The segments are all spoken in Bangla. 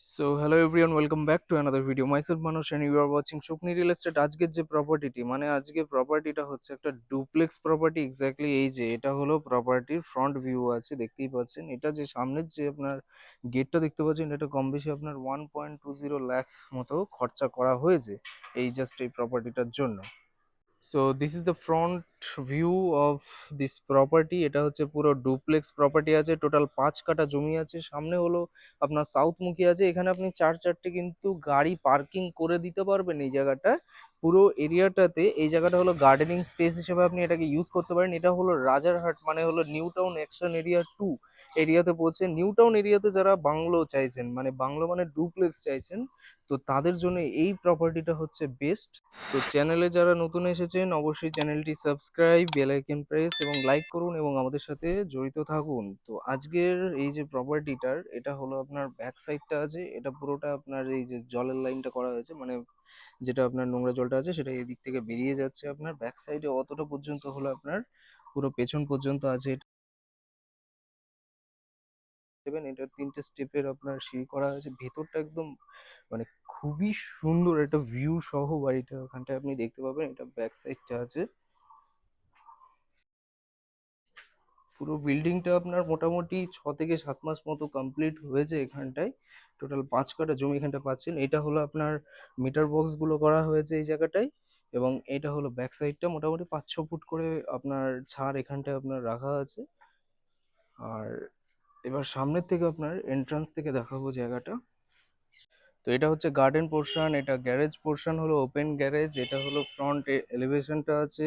So hello everyone welcome back to another video myself মানুষ and you are watching Shukni real estate আজকের যে প্রপার্টিটি মানে আজকে প্রপার্টিটা হচ্ছে একটা ডুপ্লেক্স প্রপার্টি এক্স্যাক্টলি এই যে, এটা হলো প্রপার্টির ফ্রন্ট ভিউ আছে, দেখতেই পাচ্ছেন। এটা যে সামনের যে আপনার গেটটা দেখতে পাচ্ছেন, এটা কম বেশি আপনার one point two zero lakhs মতো খরচা করা হয়েছে এই জাস্ট এই প্রপার্টিটার জন্য। So this is the front view of this property এটা হচ্ছে পুরো ডুপ্লেক্স প্রপার্টি আছে। টোটাল পাঁচ কাঠা জমি আছে। সামনে হলো আপনার সাউথমুখী আছে। এখানে আপনি চার চারটে কিন্তু গাড়ি পার্কিং করে দিতে পারবেন এই জায়গাটায় পুরো এরিয়াটাতে এই জায়গাটা হলো গার্ডেনিং স্পেস হিসেবে আপনি এটাকে ইউজ করতে পারেন। এটা হলো রাজারহাট মানে হলো new town action area two এরিয়াতে পৌঁছে নিউ টাউন এরিয়াতে যারা বাংলো চাইছেন মানে বাংলো মানে ডুপ্লেক্স চাইছেন, তো তাদের জন্য এই প্রপার্টিটা হচ্ছে বেস্ট তো চ্যানেলে যারা নতুন এসেছেন, অবশ্যই চ্যানেলটি সাবস্ক্রাইব বেল আইকন প্রেস এবং লাইক করুন এবং আমাদের সাথে জড়িত থাকুন। তো আজকের এই যে প্রপার্টিটার এটা হলো আপনার ব্যাক সাইডটা আছে, এটা পুরোটা আপনার এই যে জলের লাইনটা করা হয়েছে মানে যেটা আপনার নোংরা জলটা আছে, সেটা এদিক থেকে বেরিয়ে যাচ্ছে আপনার। ব্যাক সাইডে অতটা পর্যন্ত হলো আপনার, পুরো পেছন পর্যন্ত আছে। দেবেন, এটা তিনটে স্টেপের আপনার সিঁড়ি করা হয়েছে। ভেতরটা একদম মানে খুবই সুন্দর একটা ভিউ সহ বাড়িটা, ওখানটায় আপনি দেখতে পাবেন, এটা ব্যাক সাইডটা আছে। পুরো বিল্ডিংটা আপনার মোটামুটি ছ থেকে সাত মাস মতো কমপ্লিট হয়েছে এখানটায়। টোটাল পাঁচ কাঠা জমি এখানটা পাচ্ছেন। এটা হলো আপনার মিটার বক্সগুলো করা হয়েছে এই জায়গাটায় এবং এটা হলো ব্যাক সাইডটা মোটামুটি পাঁচ ছ ফুট করে আপনার ছাড় এখানটায় আপনার রাখা আছে। আর এবার সামনের থেকে আপনার এন্ট্রান্স থেকে দেখাবো জায়গাটা। তো এটা হচ্ছে গার্ডেন পোর্শন এটা গ্যারেজ পোর্শন হলো ওপেন গ্যারেজ এটা হলো ফ্রন্ট এলিভেশনটা আছে,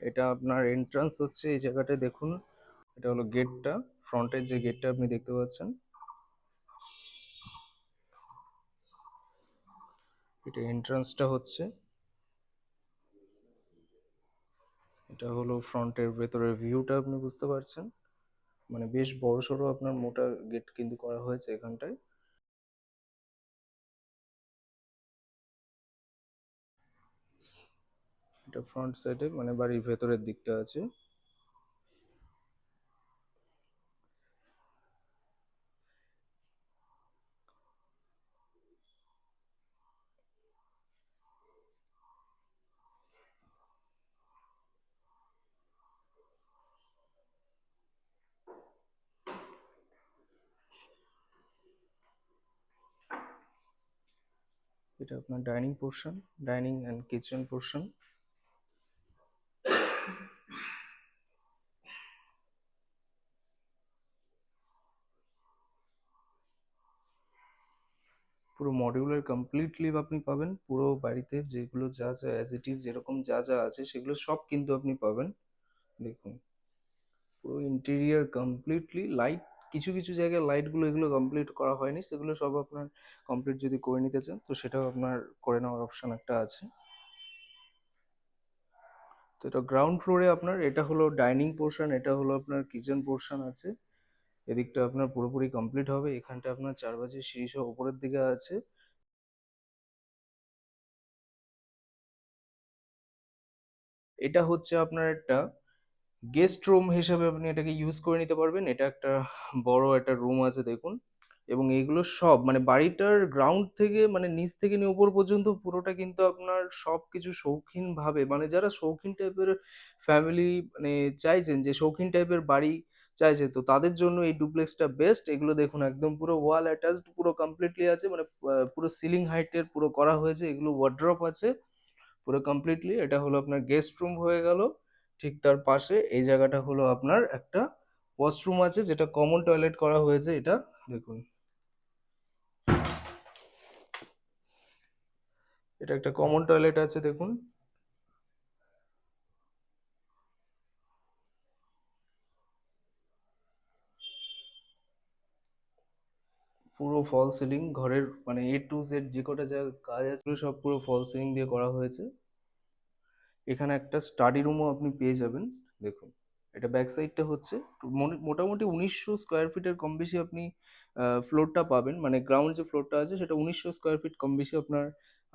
এটা আপনার এন্ট্রান্স হচ্ছে এই জায়গাটায় দেখুন, এটা হলো গেটটা ফ্রন্টের যে গেটটা আপনি দেখতে পাচ্ছেন। এটা এন্ট্রান্সটা হচ্ছে। এটা হলো ফ্রন্টের ভেতরের ভিউটা আপনি বুঝতে পারছেন। মানে বেশ বড় সড়ো আপনার মোটা গেট কিন্তু করা হয়েছে এখানটায়। এটা ফ্রন্ট সাইডে মানে বাড়ির ভেতরের দিকটা আছে। এটা আপনার dining portion, dining and kitchen portion. পুরো মডিউলার কমপ্লিটলি আপনি পাবেন। পুরো বাড়িতে যেগুলো যা যা অ্যাজ ইট ইজ যেরকম যা যা আছে, সেগুলো সব কিন্তু আপনি পাবেন। দেখুন, পুরো ইন্টেরিয়ার কমপ্লিটলি লাইট কিছু কিছু জায়গায় লাইটগুলো এগুলো কমপ্লিট করা হয়নি। সেগুলো সব আপনার কমপ্লিট যদি করে নিতে চান, তো সেটাও আপনার করে নেওয়ার অপশন একটা আছে। তো এটা গ্রাউন্ড ফ্লোরে আপনার, এটা হলো ডাইনিং পোর্শন এটা হলো আপনার কিচেন পোর্শন আছে। এদিকটা আপনার পুরোপুরি কমপ্লিট হবে। এখানটা আপনার চার বাজে সিঁড়ি সহ উপরের দিকে আছে। এটা হচ্ছে আপনার একটা গেস্ট রুম হিসেবে আপনি এটাকে ইউজ করে নিতে পারবেন। এটা একটা বড় একটা রুম আছে, দেখুন। এবং এগুলো সব মানে বাড়িটার গ্রাউন্ড থেকে মানে নিচ থেকে নিয়ে উপর পর্যন্ত পুরোটা কিন্তু আপনার সব কিছু শৌখিন ভাবে মানে যারা শৌখিন টাইপের ফ্যামিলি মানে চাইছেন যে শৌখিন টাইপের বাড়ি চাইছে, তো তাদের জন্য এই ডুপ্লেক্সটা বেস্ট এগুলো দেখুন, একদম পুরো ওয়াল অ্যাটাচড পুরো কমপ্লিটলি আছে মানে পুরো সিলিং হাইটের পুরো করা হয়েছে। এগুলো ওয়ার্ড্রপ আছে, পুরো কমপ্লিটলি এটা হলো আপনার গেস্ট রুম হয়ে গেল। ঠিক তার পাশে এই জায়গাটা হলো আপনার একটা ওয়াশরুম আছে, যেটা কমন টয়লেট করা হয়েছে এটা। দেখুন। এটা একটা কমন টয়লেট আছে, দেখুন। পুরো ফল সিলিং ঘরের মানে এ টু জেড যে কটা যা কাজ আছে, সব পুরো ফল সিলিং দিয়ে করা হয়েছে। এখানে একটা স্টাডি রুমও আপনি পেয়ে যাবেন। দেখুন, এটা ব্যাক সাইডটা হচ্ছে মোটামুটি উনিশশো স্কোয়ার ফিটের কম বেশি আপনি ফ্লোরটা পাবেন। মানে গ্রাউন্ড যে ফ্লোরটা আছে, সেটা উনিশশো স্কোয়ার ফিট কম বেশি আপনার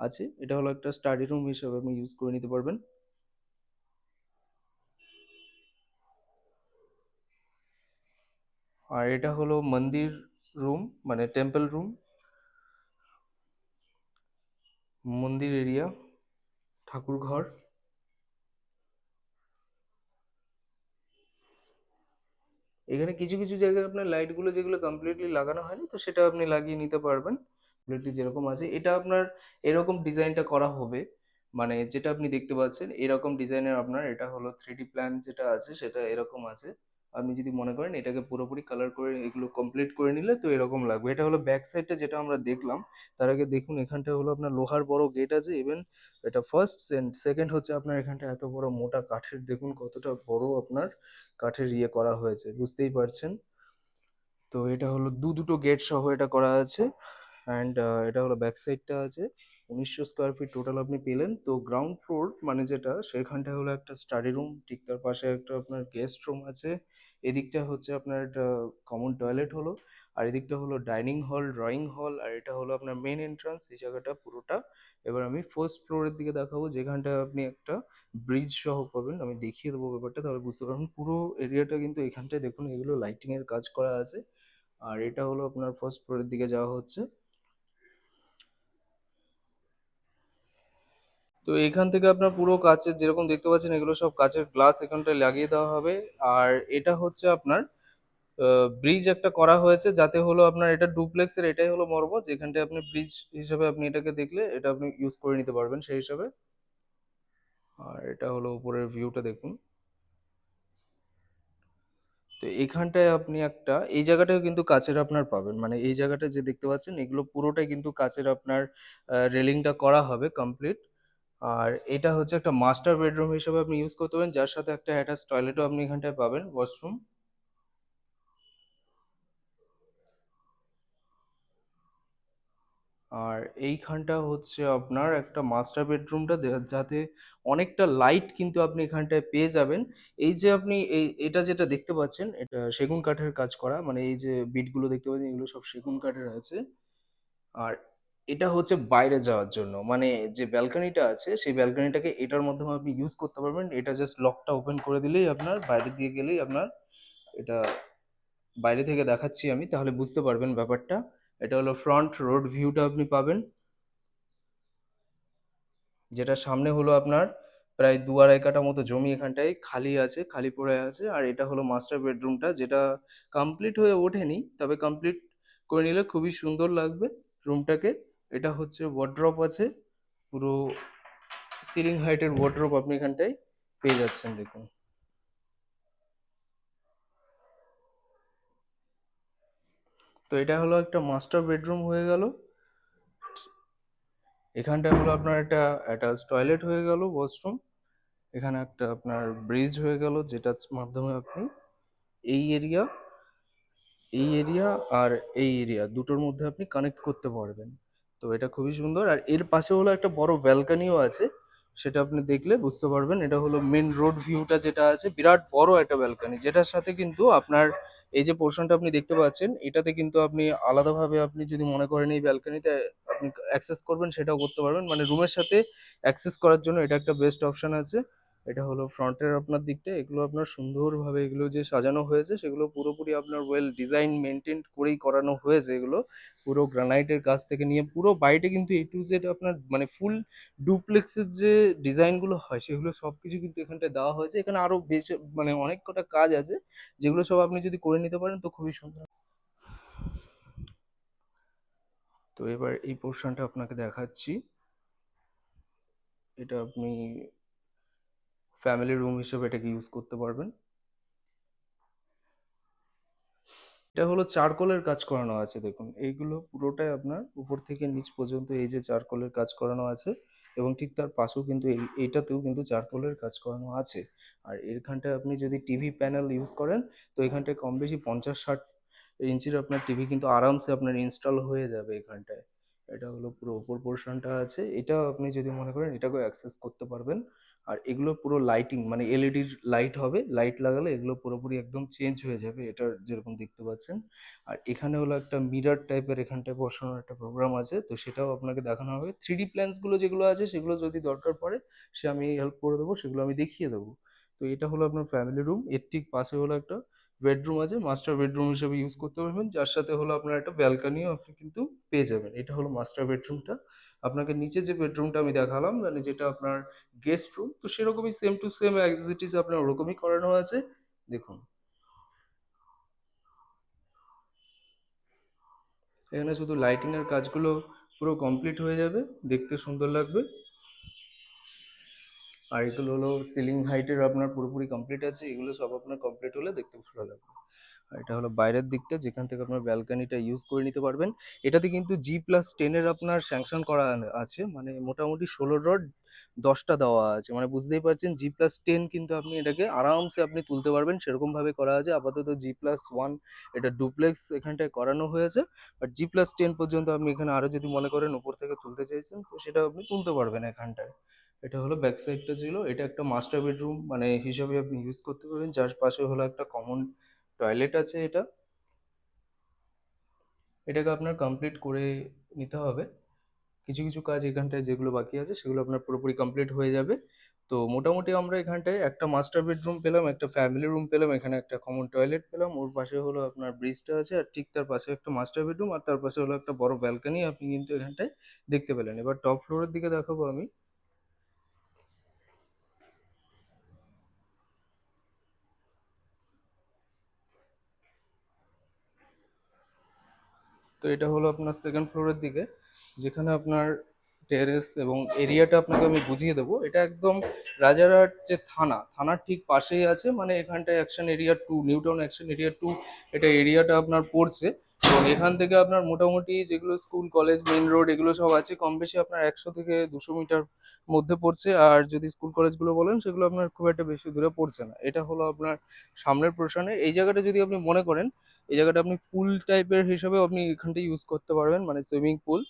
আছে। এটা হলো একটা স্টাডি রুম হিসেবে আপনি ইউজ করে নিতে পারবেন। আর এটা হলো মন্দির রুম মানে টেম্পল রুম মন্দির এরিয়া ঠাকুর ঘর এখানে কিছু কিছু জায়গায় আপনার লাইটগুলো যেগুলো কমপ্লিটলি লাগানো হয়নি, তো সেটা আপনি লাগিয়ে নিতে পারবেন। কমপ্লিটলি যেরকম আছে। এটা আপনার এরকম ডিজাইনটা করা হবে। মানে যেটা আপনি দেখতে পাচ্ছেন, এরকম ডিজাইনের আপনার এটা হলো থ্রি প্ল্যান যেটা আছে, সেটা এরকম আছে। আপনি যদি মনে করেন এটাকে পুরোপুরি কালার করে এগুলো কমপ্লিট করে নিলে তো এরকম লাগবে। এটা হলো ব্যাক সাইডটা যেটা আমরা দেখলাম। তার আগে দেখুন এখানটা হলো আপনার লোহার বড় গেট আছে। ইভেন এটা ফার্স্ট সেন্ড সেকেন্ড হচ্ছে আপনার এখানটা এত বড় মোটা কাঠের। দেখুন কতটা বড় আপনার কাঠের ইয়ে করা হয়েছে, বুঝতেই পারছেন? তো এটা হলো দু দুটো গেট সহ এটা করা আছে। অ্যান্ড এটা হলো ব্যাক সাইডটা আছে। উনিশশো স্কোয়ার ফিট টোটাল আপনি পেলেন। তো গ্রাউন্ড ফ্লোর মানে যেটা, সেখানটা হলো একটা স্টাডি রুম ঠিক তার পাশে একটা আপনার গেস্ট রুম আছে। এদিকটা হচ্ছে আপনার একটা কমন টয়লেট হলো, আর এদিকটা হলো ডাইনিং হল ড্রয়িং হল আর এটা হলো আপনার মেন এন্ট্রান্স এই জায়গাটা পুরোটা। এবার আমি ফার্স্ট ফ্লোরের দিকে দেখাবো, যেখানটা আপনি একটা ব্রিজ সহ পাবেন। আমি দেখিয়ে দেবো ব্যাপারটা, তাহলে বুঝতে পারবেন। পুরো এরিয়াটা কিন্তু এখানটায় দেখুন, এগুলো লাইটিংয়ের কাজ করা আছে। আর এটা হলো আপনার ফার্স্ট ফ্লোরের দিকে যাওয়া হচ্ছে। তো এখান থেকে আপনার পুরো কাচের যেরকম দেখতে পাচ্ছেন, এগুলো সব কাচের গ্লাস এখানটায় লাগিয়ে দেওয়া হবে। আর এটা হচ্ছে আপনার ব্রিজ একটা করা হয়েছে, যাতে হলো আপনার এটা ডুপ্লেক্সের এটাই হলো মর্ম। যেখানটায় আপনি ব্রিজ হিসাবে আপনি এটাকে দেখলে এটা আপনি ইউজ করে নিতে পারবেন সেই হিসাবে। আর এটা হলো উপরের ভিউটা দেখুন। তো এখানটায় আপনি একটা, এই জায়গাটাও কিন্তু কাচের আপনার পাবেন। মানে এই জায়গাটা যে দেখতে পাচ্ছেন, এগুলো পুরোটাই কিন্তু কাচের আপনার রেলিংটা করা হবে কমপ্লিট আর এটা হচ্ছে একটা মাস্টার বেডরুম হিসেবে আপনি ইউজ করতে পারেন, যার সাথে একটা অ্যাটাচ টয়লেটও আপনি এখানটায় পাবেন ওয়াশরুম আর এইখানটা হচ্ছে আপনার একটা মাস্টার বেডরুমটা যাতে অনেকটা লাইট কিন্তু আপনি এখানটায় পেয়ে যাবেন। এই যে আপনি এই, এটা যেটা দেখতে পাচ্ছেন, এটা সেগুন কাঠের কাজ করা মানে এই যে বিটগুলো দেখতে পাচ্ছেন, এগুলো সব সেগুন কাঠের আছে। আর এটা হচ্ছে বাইরে যাওয়ার জন্য। মানে যে ব্যালকনিটা আছে, সেই ব্যালকনিটাকে এটার মাধ্যমে আপনি ইউজ করতে পারবেন। এটা জাস্ট লকটা ওপেন করে দিলেই আপনার, বাইরে দিয়ে গেলেই আপনার এটা বাইরে থেকে দেখাচ্ছি আমি, তাহলে বুঝতে পারবেন ব্যাপারটা। এটা হলো ফ্রন্ট রোড ভিউটা আপনি পাবেন। যেটা সামনে হলো আপনার প্রায় দু আড়াই কাটা মতো জমি এখানটায়, খালি আছে, খালি পড়ে আছে। আর এটা হলো মাস্টার বেডরুমটা যেটা কমপ্লিট হয়ে ওঠেনি, তবে কমপ্লিট করে নিলে খুবই সুন্দর লাগবে রুমটাকে এটা হচ্ছে ওয়ার্ড্রপ আছে। পুরো সিলিং হাইটের ওয়ার্ড্রপ আপনি এখানটায় পেয়ে যাচ্ছেন, দেখুন। তো এটা হলো একটা মাস্টার বেডরুম হয়ে গেল। এখানটা হলো আপনার একটা অ্যাটাচ টয়লেট হয়ে গেল ওয়াশরুম এখানে একটা আপনার ব্রিজ হয়ে গেল, যেটার মাধ্যমে আপনি এই এরিয়া এই এরিয়া আর এই এরিয়া দুটোর মধ্যে আপনি কানেক্ট করতে পারবেন। তো এটা খুবই সুন্দর। আর এর পাশে হলো একটা বড় ব্যালকানিও আছে, সেটা আপনি দেখলে বুঝতে পারবেন। এটা হলো মেন রোড ভিউটা যেটা আছে, বিরাট বড় একটা ব্যালকানি, যেটার সাথে কিন্তু আপনার এই যে পোর্শনটা আপনি দেখতে পাচ্ছেন, এটাতে কিন্তু আপনি আলাদাভাবে আপনি যদি মনে করেন এই ব্যালকানিতে আপনি অ্যাক্সেস করবেন, সেটাও করতে পারবেন। মানে রুমের সাথে অ্যাক্সেস করার জন্য এটা একটা বেস্ট অপশন আছে। এটা হলো ফ্রন্টের আপনার দিকটা, এগুলো আপনার সুন্দরভাবে এগুলো যে সাজানো হয়েছে, সেগুলো পুরোপুরি আপনার ওয়েল ডিজাইন মেনটেন করেই করানো হয়েছে এগুলো। পুরো গ্রানাইটের কাছ থেকে নিয়ে পুরো বাড়িটা কিন্তু এ টু জেড আপনার মানে ফুল ডুপ্লেক্সের যে ডিজাইনগুলো হয়, সেগুলো সব কিছু কিন্তু এখানটায় দেওয়া হয়েছে। এখানে আরও বেশ মানে অনেক কটা কাজ আছে, যেগুলো সব আপনি যদি করে নিতে পারেন তো খুবই সুন্দর। তো এবার এই পোর্শনটা আপনাকে দেখাচ্ছি। এটা আপনি ফ্যামিলি রুম হিসেবে এটাকে ইউজ করতে পারবেন। এটা হলো চারকোলের কাজ করানো আছে, দেখুন। এইগুলো পুরোটাই আপনার উপর থেকে নিচ পর্যন্ত এই যে চারকোলের কাজ করানো আছে এবং ঠিক তার পাশেও কিন্তু এই, এইটাতেও কিন্তু চারকোলের কাজ করানো আছে। আর এখানটায় আপনি যদি টিভি প্যানেল ইউজ করেন, তো এখানটায় কম বেশি পঞ্চাশ ষাট ইঞ্চির আপনার টিভি কিন্তু আরামসে আপনার ইনস্টল হয়ে যাবে এখানটায়। এটা হলো পুরো ওপর পোর্শনটা আছে। এটাও আপনি যদি মনে করেন, এটাকেও অ্যাক্সেস করতে পারবেন। আর এগুলো পুরো লাইটিং মানে এলইডির লাইট হবে লাইট লাগালে এগুলো পুরোপুরি একদম চেঞ্জ হয়ে যাবে এটা যেরকম দেখতে পাচ্ছেন। আর এখানে হলো একটা মিরার টাইপের এখানটায় বসানোর একটা প্রোগ্রাম আছে, তো সেটাও আপনাকে দেখানো হবে। থ্রি ডি প্ল্যান্সগুলো যেগুলো আছে, সেগুলো যদি দরকার পড়ে, সে আমি হেল্প করে দেবো, সেগুলো আমি দেখিয়ে দেবো। তো এটা হলো আপনার ফ্যামিলি রুম এর ঠিক পাশে হলো একটা বেডরুম আছে মাস্টার বেডরুম হিসেবে ইউজ করতে পারবেন, যার সাথে হলো আপনার একটা ব্যালকানিও আপনি কিন্তু পেয়ে যাবেন। এটা হলো মাস্টার বেডরুমটা আপনাকে নিচে যে বেডরুমটা আমি দেখালাম মানে যেটা আপনার গেস্ট রুম তো সেরকমই সেম টু সেম ইজ আপনার ওরকমই করানো আছে। দেখুন। এখানে শুধু লাইটিং এর কাজগুলো পুরো কমপ্লিট হয়ে যাবে, দেখতে সুন্দর লাগবে। আর এগুলো হলো সিলিং হাইটের আপনার পুরোপুরি কমপ্লিট আছে, এগুলো সব আপনার কমপ্লিট হলে দেখতে ভালো লাগবে। এটা হলো বাইরের দিকটা, যেখান থেকে আপনার ব্যালকানিটা ইউজ করে নিতে পারবেন। এটাতে কিন্তু জি প্লাস টেনের আপনার স্যাংশন করা আছে। মানে মোটামুটি ষোলো রড দশটা দেওয়া আছে। মানে বুঝতেই পারছেন জি প্লাস টেন কিন্তু আপনি এটাকে আরামসে আপনি তুলতে পারবেন। সেরকম ভাবে করা আছে। আপাতত জি প্লাস ওয়ান এটা ডুপ্লেক্স এখানটায় করানো হয়েছে। আর জি প্লাস টেন পর্যন্ত আপনি এখানে আরও যদি মনে করেন উপর থেকে তুলতে চাইছেন, তো সেটা আপনি তুলতে পারবেন এখানটায়। এটা হলো ব্যাক সাইডটা ছিল। এটা একটা মাস্টার বেডরুম মানে হিসাবে আপনি ইউজ করতে পারবেন। যার পাশে হলো একটা কমন টয়লেট আছে এটা। এটাকে আপনার কমপ্লিট করে নিতে হবে। কিছু কিছু কাজ এখানটায় যেগুলো বাকি আছে সেগুলো আপনার পুরোপুরি কমপ্লিট হয়ে যাবে। তো মোটামুটি আমরা এখানটায় একটা মাস্টার বেডরুম পেলাম, একটা ফ্যামিলি রুম পেলাম, এখানে একটা কমন টয়লেট পেলাম। ওর পাশে হলো আপনার ব্রিজটা আছে আর ঠিক তার পাশে একটা মাস্টার বেডরুম আর তার পাশে হলো একটা বড় ব্যালকনি আপনি কিন্তু এখানটায় দেখতে পেলেন। এবার টপ ফ্লোরের দিকে দেখাবো আমি। তো এটা হলো আপনার সেকেন্ড ফ্লোরের দিকে, যেখানে আপনার টেরেস এবং এরিয়াটা আপনাকে আমি বুঝিয়ে দেবো। এটা একদম রাজারহাট যে থানা, থানার ঠিক পাশেই আছে মানে এখানটায় action area two new town action area two এটা এরিয়াটা আপনার পড়ছে। এবং এখান থেকে আপনার মোটামুটি যেগুলো স্কুল কলেজ মেইন রোড এগুলো সব আছে কম বেশি আপনার একশো থেকে দুশো মিটার মধ্যে পড়ছে। আর যদি স্কুল কলেজগুলো বলেন, সেগুলো আপনার খুব একটা বেশি দূরে পড়ছে না। এটা হলো আপনার সামনের পোর্শনে। এই জায়গাটা যদি আপনি মনে করেন এই জায়গাটা আপনি পুল টাইপের হিসাবে আপনি এখানটা ইউজ করতে পারবেন মানে সুইমিং পুল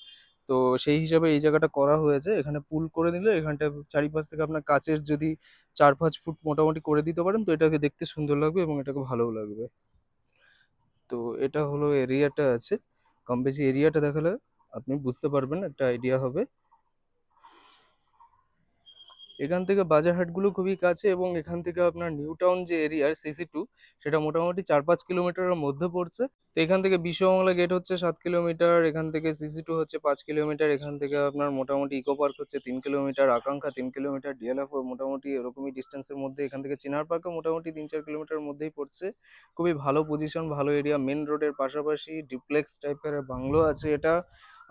তো সেই হিসাবে এই জায়গাটা করা হয়েছে। এখানে পুল করে নিলে এখানটা চারিপাশ থেকে আপনার কাচের যদি চার পাঁচ ফুট মোটামুটি করে দিতে পারেন, তো এটাকে দেখতে সুন্দর লাগবে এবং এটাকে ভালোও লাগবে। তো এটা হলো এরিয়াটা আছে। কম বেশি এরিয়াটা দেখালে আপনি বুঝতে পারবেন, একটা আইডিয়া হবে। এখান থেকে বাজারহাটগুলো খুবই কাছে এবং এখান থেকে আপনার নিউ টাউন যে এরিয়ার সিসি টু সেটা মোটামুটি চার পাঁচ কিলোমিটারের মধ্যে পড়ছে। তো এখান থেকে বিশ্ববাংলা গেট হচ্ছে সাত কিলোমিটার, এখান থেকে সিসি টু হচ্ছে পাঁচ কিলোমিটার, এখান থেকে আপনার মোটামুটি ইকো পার্ক হচ্ছে তিন কিলোমিটার আকাঙ্ক্ষা তিন কিলোমিটার ডিএলএফ মোটামুটি এরকমই ডিস্টেন্সের মধ্যে এখান থেকে চিনার পার্কও মোটামুটি তিন চার কিলোমিটার মধ্যেই পড়ছে। খুবই ভালো পজিশন ভালো এরিয়া মেন রোডের পাশাপাশি ডিপ্লেক্স টাইপের বাংলো আছে এটা।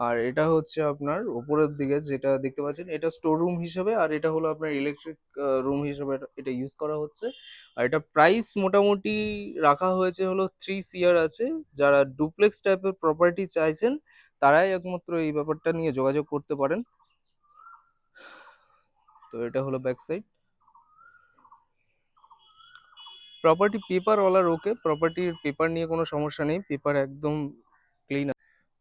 আর এটা হচ্ছে আপনার উপরের দিকে যেটা দেখতে পাচ্ছেন, এটা স্টোর রুম হিসেবে আর এটা হলো আপনার ইলেকট্রিক রুম হিসেবে এটা- ইউজ করা হচ্ছে। আর এটা প্রাইস মোটামুটি রাখা হয়েছে হলো থ্রি সিয়ার আছে। যারা ডুপ্লেক্স টাইপের প্রপার্টি চাইছেন, তারাই একমাত্র এই ব্যাপারটা নিয়ে যোগাযোগ করতে পারেন। তো এটা হলো ব্যাক সাইড প্রপার্টি পেপার ওলার ওকে প্রপার্টির পেপার নিয়ে কোনো সমস্যা নেই। পেপার একদম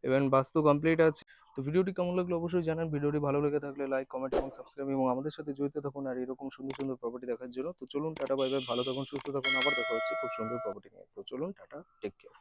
ইভেন বাস্তু কমপ্লিট আছে। তো ভিডিওটি কেমন লাগল অবশ্যই জানান। ভিডিওটি ভালো লেগে থাকলে লাইক কমেন্ট এবং সাবস্ক্রাইব এবং আমাদের সাথে জড়িত থাকুন আর এরকম সুন্দর সুন্দর প্রপার্টি দেখার জন্য। তো চলুন টাটা বাই বাই ভালো থাকুন, সুস্থ থাকুন। আবার দেখা হচ্ছে খুব সুন্দর প্রপার্টি নিয়ে। তো চলুন টাটা টেক কেয়ার